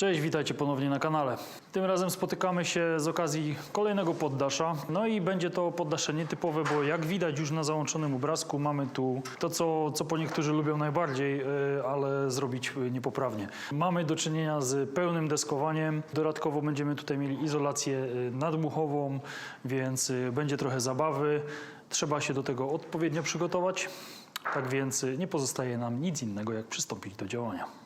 Cześć, witajcie ponownie na kanale. Tym razem spotykamy się z okazji kolejnego poddasza. No i będzie to poddasze nietypowe, bo jak widać już na załączonym obrazku mamy tu to, co, co po niektórzy lubią najbardziej, yy, ale zrobić yy, niepoprawnie. Mamy do czynienia z pełnym deskowaniem. Dodatkowo będziemy tutaj mieli izolację yy, nadmuchową, więc będzie trochę zabawy. Trzeba się do tego odpowiednio przygotować. Tak więc nie pozostaje nam nic innego, jak przystąpić do działania.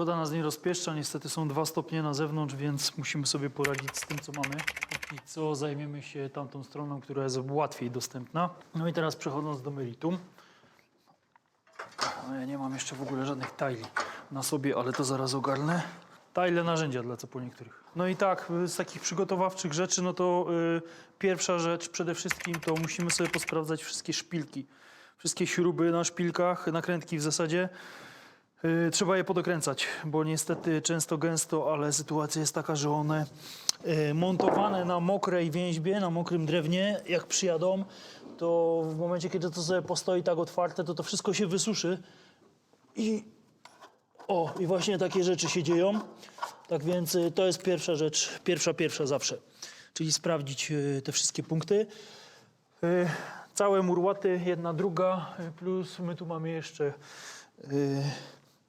Pogoda nas nie rozpieszcza, niestety są dwa stopnie na zewnątrz, więc musimy sobie poradzić z tym, co mamy. Póki co zajmiemy się tamtą stroną, która jest łatwiej dostępna. No i teraz przechodząc do meritum. No ja nie mam jeszcze w ogóle żadnych tajli na sobie, ale to zaraz ogarnę. Tajle narzędzia dla co po niektórych. No i tak, y, z takich przygotowawczych rzeczy, no to y, pierwsza rzecz przede wszystkim to musimy sobie posprawdzać wszystkie szpilki. Wszystkie śruby na szpilkach, nakrętki w zasadzie. Y, Trzeba je podokręcać, bo niestety często gęsto, ale sytuacja jest taka, że one y, montowane na mokrej więźbie, na mokrym drewnie, jak przyjadą, to w momencie, kiedy to sobie postoi tak otwarte, to to wszystko się wysuszy i o, i właśnie takie rzeczy się dzieją. Tak więc y, to jest pierwsza rzecz, pierwsza, pierwsza zawsze. Czyli sprawdzić te wszystkie punkty. Całe murłaty, jedna, druga, plus my tu mamy jeszcze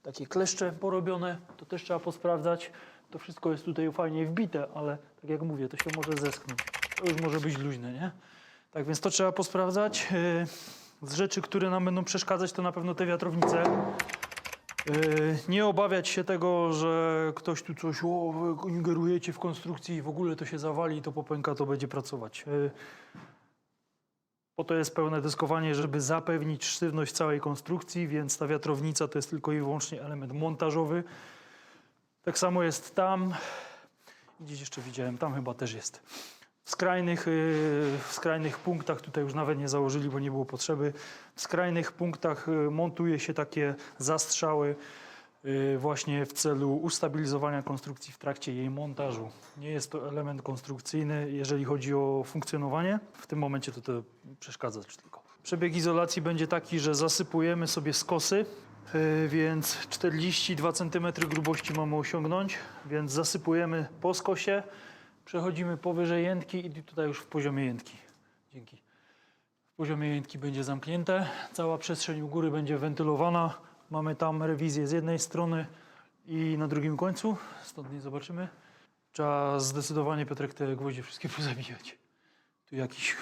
takie kleszcze porobione, to też trzeba posprawdzać. To wszystko jest tutaj fajnie wbite, ale tak jak mówię, to się może zesknąć. To już może być luźne, nie? Tak więc to trzeba posprawdzać. Y, Z rzeczy, które nam będą przeszkadzać, to na pewno te wiatrownice. Yy, Nie obawiać się tego, że ktoś tu coś, o, ingerujecie w konstrukcji i w ogóle to się zawali i to popęka, to będzie pracować. Po to jest pełne deskowanie, żeby zapewnić sztywność całej konstrukcji, więc ta wiatrownica to jest tylko i wyłącznie element montażowy. Tak samo jest tam. Gdzieś jeszcze widziałem, tam chyba też jest. W skrajnych, yy, w skrajnych punktach, tutaj już nawet nie założyli, bo nie było potrzeby, w skrajnych punktach yy, montuje się takie zastrzały właśnie w celu ustabilizowania konstrukcji w trakcie jej montażu. Nie jest to element konstrukcyjny, jeżeli chodzi o funkcjonowanie. W tym momencie to, to przeszkadza tylko. Przebieg izolacji będzie taki, że zasypujemy sobie skosy, yy, więc 42 cm grubości mamy osiągnąć, więc zasypujemy po skosie. Przechodzimy powyżej jętki i tutaj już w poziomie jętki. Dzięki. W poziomie jętki będzie zamknięte. Cała przestrzeń u góry będzie wentylowana. Mamy tam rewizję z jednej strony i na drugim końcu. Stąd nie zobaczymy. Trzeba zdecydowanie, Piotrek, te gwoździe wszystkie pozabijać. Tu jakiś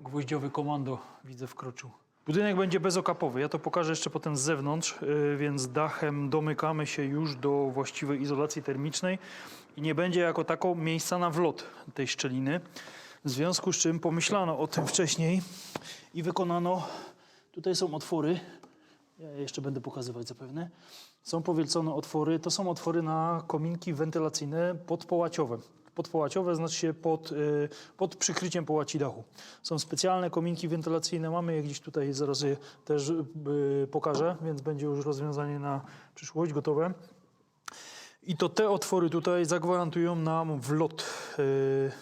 gwoździowy komando widzę wkroczył. Budynek będzie bezokapowy. Ja to pokażę jeszcze potem z zewnątrz, yy, więc dachem domykamy się już do właściwej izolacji termicznej i nie będzie jako tako miejsca na wlot tej szczeliny. W związku z czym pomyślano o tym wcześniej i wykonano. Tutaj są otwory. Ja je jeszcze będę pokazywać zapewne. Są powielcone otwory. To są otwory na kominki wentylacyjne podpołaciowe. Podpołaciowe znaczy się pod, y, pod przykryciem połaci dachu. Są specjalne kominki wentylacyjne. Mamy je gdzieś tutaj, zaraz je też y, pokażę, więc będzie już rozwiązanie na przyszłość gotowe. I to te otwory tutaj zagwarantują nam wlot, yy,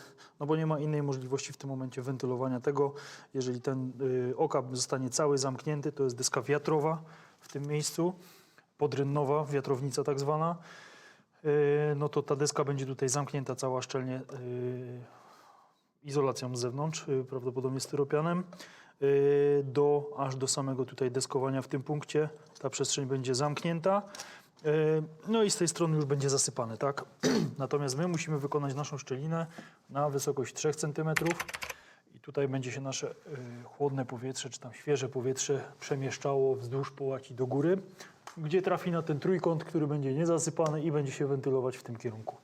no bo nie ma innej możliwości w tym momencie wentylowania tego. Jeżeli ten yy, okap zostanie cały zamknięty, to jest deska wiatrowa w tym miejscu, podrynnowa, wiatrownica tak zwana, yy, no to ta deska będzie tutaj zamknięta cała szczelnie izolacją z zewnątrz, prawdopodobnie styropianem, do, aż do samego tutaj deskowania w tym punkcie. Ta przestrzeń będzie zamknięta. Yy, No i z tej strony już będzie zasypane, tak? Natomiast my musimy wykonać naszą szczelinę na wysokość 3 cm i tutaj będzie się nasze yy, chłodne powietrze, czy tam świeże powietrze przemieszczało wzdłuż połaci do góry, gdzie trafi na ten trójkąt, który będzie niezasypany i będzie się wentylować w tym kierunku.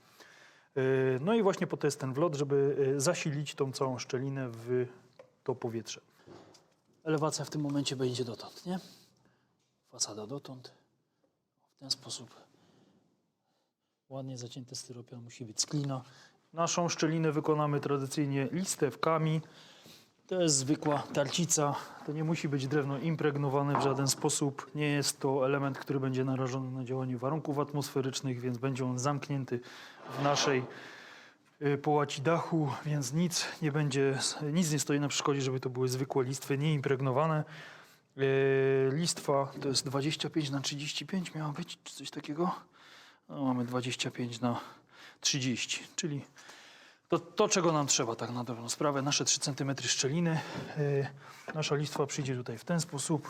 Yy, No i właśnie po to jest ten wlot, żeby zasilić tą całą szczelinę w to powietrze. Elewacja w tym momencie będzie dotąd, nie? Fasada dotąd. Ten sposób ładnie zacięty styropian musi być z klina. Naszą szczelinę wykonamy tradycyjnie listewkami. To jest zwykła tarcica. To nie musi być drewno impregnowane w żaden sposób. Nie jest to element, który będzie narażony na działanie warunków atmosferycznych, więc będzie on zamknięty w naszej y, połaci dachu, więc nic nie będzie, nic nie stoi na przeszkodzie, żeby to były zwykłe listwy nieimpregnowane. Y, Listwa to jest 25 na 35 miała być, coś takiego? No, mamy 25 na 30, czyli to, to, czego nam trzeba tak na dobrą sprawę, nasze 3 cm szczeliny. Yy, nasza listwa przyjdzie tutaj w ten sposób.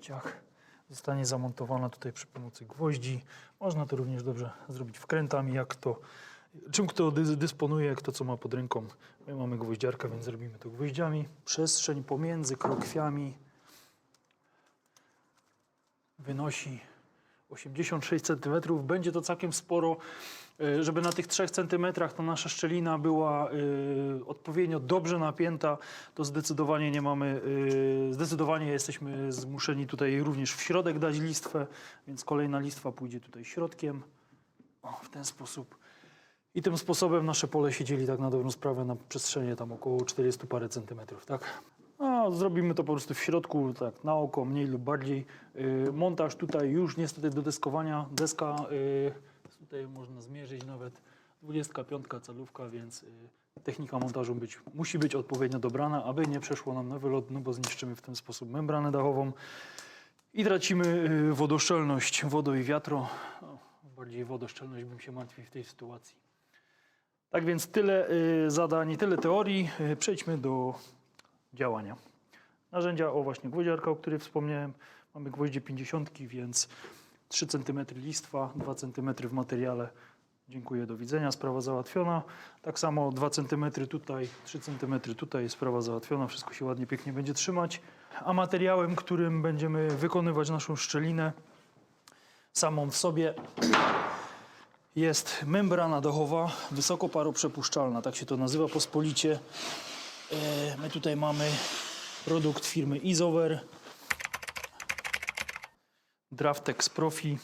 Ciach. Zostanie zamontowana tutaj przy pomocy gwoździ. Można to również dobrze zrobić wkrętami, jak to, czym kto dy, dysponuje, kto co ma pod ręką. My mamy gwoździarkę, więc zrobimy to gwoździami. Przestrzeń pomiędzy krokwiami wynosi 86 cm. Będzie to całkiem sporo, y, żeby na tych 3 cm ta nasza szczelina była y, odpowiednio dobrze napięta, to zdecydowanie nie mamy, y, zdecydowanie jesteśmy zmuszeni tutaj również w środek dać listwę, więc kolejna listwa pójdzie tutaj środkiem. O, w ten sposób. I tym sposobem nasze pole się dzieli tak na dobrą sprawę na przestrzenie tam około 40 parę centymetrów, tak? No, zrobimy to po prostu w środku, tak, na oko, mniej lub bardziej. Yy, montaż tutaj już niestety do deskowania. Deska yy, tutaj można zmierzyć nawet 25 calówka, więc yy, technika montażu być, musi być odpowiednio dobrana, aby nie przeszło nam na wylot, no bo zniszczymy w ten sposób membranę dachową i tracimy yy, wodoszczelność, wodo i wiatro. Bardziej wodoszczelność bym się martwił w tej sytuacji. Tak więc tyle y, zadań, tyle teorii. Y, Przejdźmy do działania. Narzędzia, o właśnie gwoździarka, o której wspomniałem. Mamy gwoździe 50, więc 3 cm listwa, 2 cm w materiale. Dziękuję, do widzenia, sprawa załatwiona. Tak samo 2 cm tutaj, 3 cm tutaj, sprawa załatwiona, wszystko się ładnie, pięknie będzie trzymać. A materiałem, którym będziemy wykonywać naszą szczelinę samą w sobie jest membrana dachowa, wysokoparoprzepuszczalna, tak się to nazywa pospolicie. E, My tutaj mamy produkt firmy Izover. Draftex Profi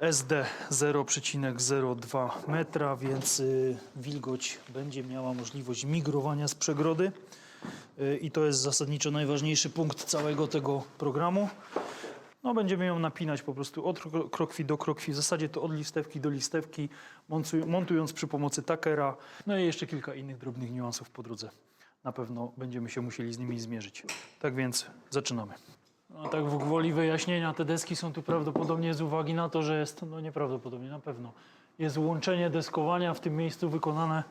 SD 0,02 metra, więc y, wilgoć będzie miała możliwość migrowania z przegrody. Y, I to jest zasadniczo najważniejszy punkt całego tego programu. No, będziemy ją napinać po prostu od kro- krokwi do krokwi, w zasadzie to od listewki do listewki, montuj- montując przy pomocy takera, no i jeszcze kilka innych drobnych niuansów po drodze. Na pewno będziemy się musieli z nimi zmierzyć. Tak więc zaczynamy. No tak w gwoli wyjaśnienia, te deski są tu prawdopodobnie z uwagi na to, że jest, no nieprawdopodobnie, na pewno, jest łączenie deskowania w tym miejscu wykonane.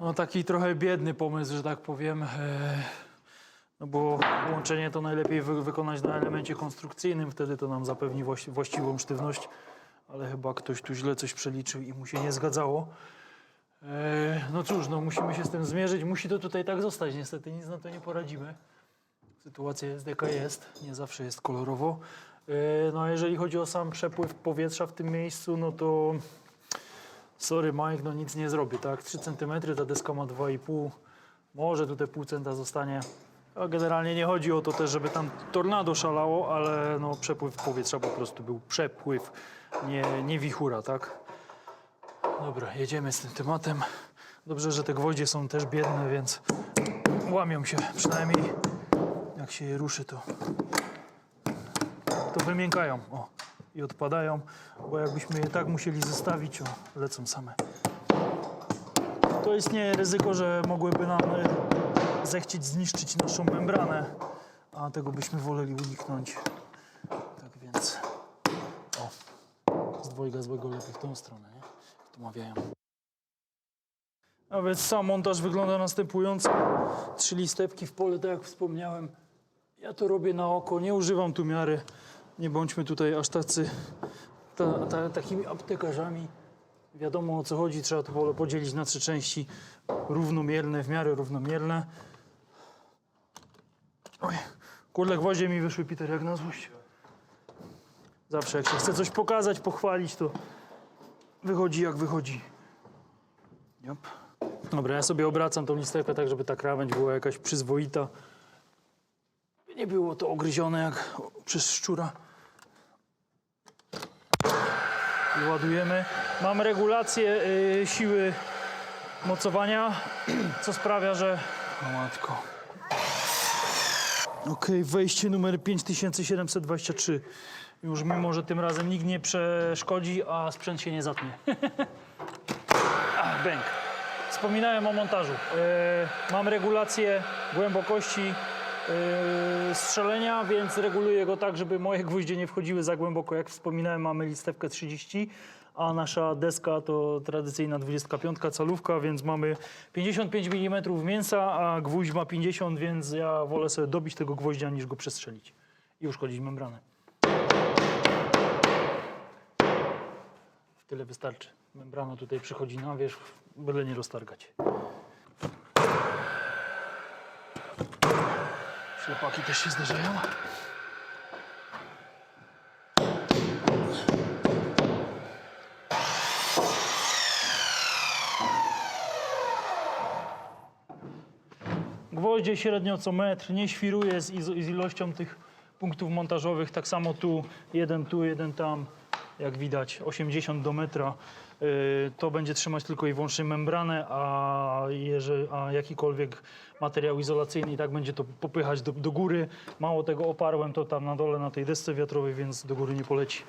No taki trochę biedny pomysł, że tak powiem. Eee, no bo łączenie to najlepiej wy wykonać na elemencie konstrukcyjnym, wtedy to nam zapewni właści właściwą sztywność, ale chyba ktoś tu źle coś przeliczył i mu się nie zgadzało. E, no cóż, no musimy się z tym zmierzyć, musi to tutaj tak zostać, niestety nic na to nie poradzimy. Sytuacja jest jaka jest, nie zawsze jest kolorowo. E, no a jeżeli chodzi o sam przepływ powietrza w tym miejscu, no to sorry Mike, no nic nie zrobię, tak? 3 cm, ta deska ma 2,5 może tutaj pół centa zostanie. A generalnie nie chodzi o to też, żeby tam tornado szalało, ale no, przepływ powietrza po prostu był przepływ, nie, nie wichura, tak? Dobra, jedziemy z tym tematem. Dobrze, że te gwoździe są też biedne, więc łamią się. Przynajmniej jak się je ruszy, to, to wymiękają o, i odpadają, bo jakbyśmy je tak musieli zostawić, o, lecą same. To istnieje ryzyko, że mogłyby nam e, zechcieć zniszczyć naszą membranę, a tego byśmy woleli uniknąć. Tak więc, o, z dwojga złego lepiej w tą stronę, nie? To mawiają. A więc sam montaż wygląda następująco. Trzy listewki w pole, tak jak wspomniałem. Ja to robię na oko, nie używam tu miary. Nie bądźmy tutaj aż tacy, ta, ta, takimi aptekarzami. Wiadomo o co chodzi, trzeba to pole podzielić na trzy części równomierne, w miarę równomierne. Oj, kurde, gwoździe mi wyszły, Peter, jak na złość. Zawsze jak się chce coś pokazać, pochwalić, to wychodzi jak wychodzi. Yep. Dobra, ja sobie obracam tą listewkę tak, żeby ta krawędź była jakaś przyzwoita. Nie było to ogryzione jak przez szczura. I ładujemy. Mam regulację y, siły mocowania, co sprawia, że O matko. Okej, wejście numer 5723. Już mimo, że tym razem nikt nie przeszkodzi, a sprzęt się nie zatnie. Bęk. Wspominałem o montażu. E, mam regulację głębokości e, strzelenia, więc reguluję go tak, żeby moje gwoździe nie wchodziły za głęboko. Jak wspominałem, mamy listewkę 30, a nasza deska to tradycyjna 25 calówka, więc mamy 55 mm mięsa, a gwóźdź ma 50, więc ja wolę sobie dobić tego gwoździa niż go przestrzelić i uszkodzić membranę. Tyle wystarczy. Membrana tutaj przychodzi na wierzch, byle nie roztargać. Ślepaki też się zdarzają. Gwoździe średnio co metr, nie świruje z, z ilością tych punktów montażowych. Tak samo tu, jeden tu, jeden tam. Jak widać, 80 do metra. Yy, To będzie trzymać tylko i wyłącznie membranę, a, jeżeli, a jakikolwiek materiał izolacyjny i tak będzie to popychać do, do góry. Mało tego, oparłem to tam na dole na tej desce wiatrowej, więc do góry nie poleci.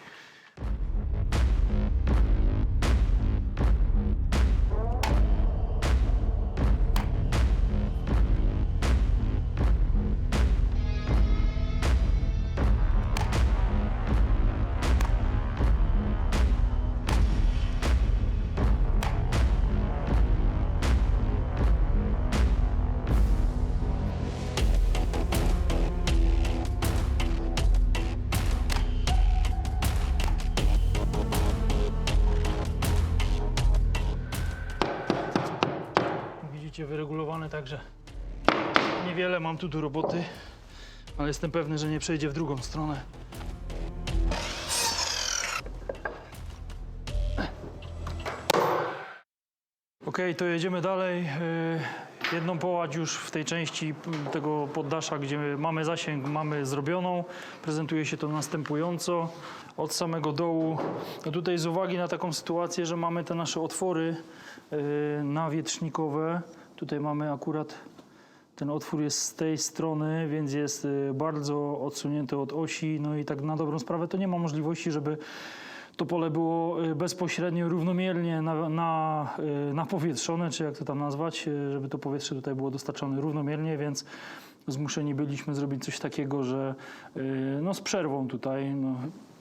Także niewiele mam tu do roboty, ale jestem pewny, że nie przejdzie w drugą stronę. Okej, to jedziemy dalej. Yy, Jedną połać już w tej części tego poddasza, gdzie mamy zasięg, mamy zrobioną. Prezentuje się to następująco. Od samego dołu, no tutaj z uwagi na taką sytuację, że mamy te nasze otwory yy, nawietrznikowe. Tutaj mamy akurat ten otwór jest z tej strony, więc jest y, bardzo odsunięty od osi. No i tak na dobrą sprawę to nie ma możliwości, żeby to pole było y, bezpośrednio, równomiernie na, na, y, napowietrzone, czy jak to tam nazwać, żeby to powietrze tutaj było dostarczone równomiernie, więc zmuszeni byliśmy zrobić coś takiego, że no z przerwą tutaj, no,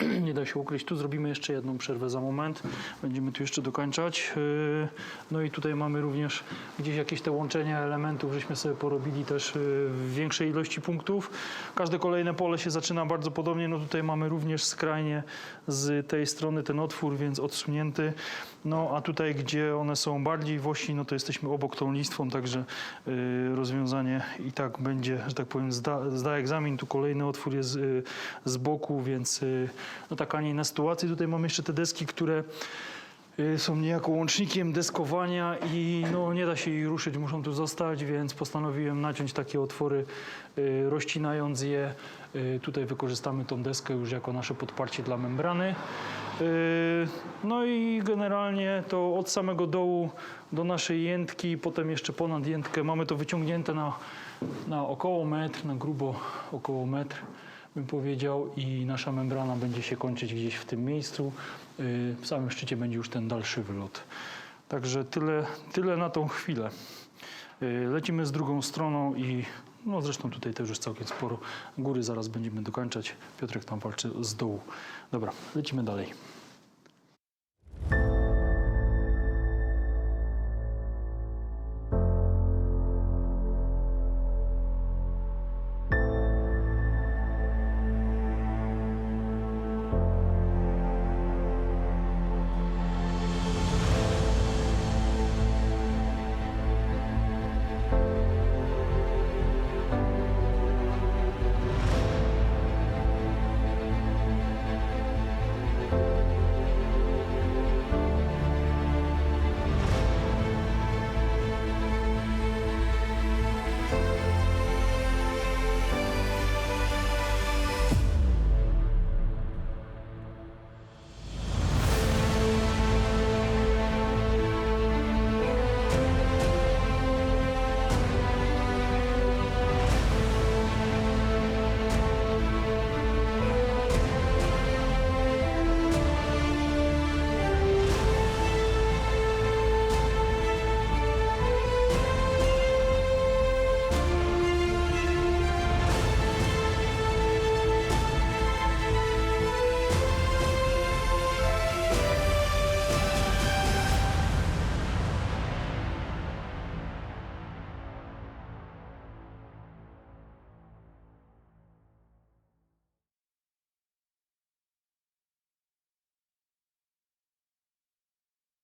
nie da się ukryć. Tu zrobimy jeszcze jedną przerwę za moment. Będziemy tu jeszcze dokończać. Y, No i tutaj mamy również gdzieś jakieś te łączenia elementów, żeśmy sobie porobili też y, w większej ilości punktów. Każde kolejne pole się zaczyna bardzo podobnie. No tutaj mamy również skrajnie z tej strony ten otwór, więc odsunięty. No a tutaj, gdzie one są bardziej w osi, no to jesteśmy obok tą listwą, także y, rozwiązanie i tak będzie, że tak powiem, zda, zda egzamin. Tu kolejny otwór jest z boku, więc no taka, a nie inna sytuacja. Tutaj mamy jeszcze te deski, które y, są niejako łącznikiem deskowania i no, nie da się ich ruszyć, muszą tu zostać, więc postanowiłem naciąć takie otwory, y, rozcinając je. Y, Tutaj wykorzystamy tą deskę już jako nasze podparcie dla membrany. No i generalnie to od samego dołu do naszej jętki, potem jeszcze ponad jętkę mamy to wyciągnięte na, na około metr, na grubo około metr bym powiedział i nasza membrana będzie się kończyć gdzieś w tym miejscu. Y, W samym szczycie będzie już ten dalszy wylot. Także tyle, tyle na tą chwilę. Y, Lecimy z drugą stroną i no zresztą tutaj też już całkiem sporo góry zaraz będziemy dokończać. Piotrek tam walczy z dołu. Dobra, lecimy dalej.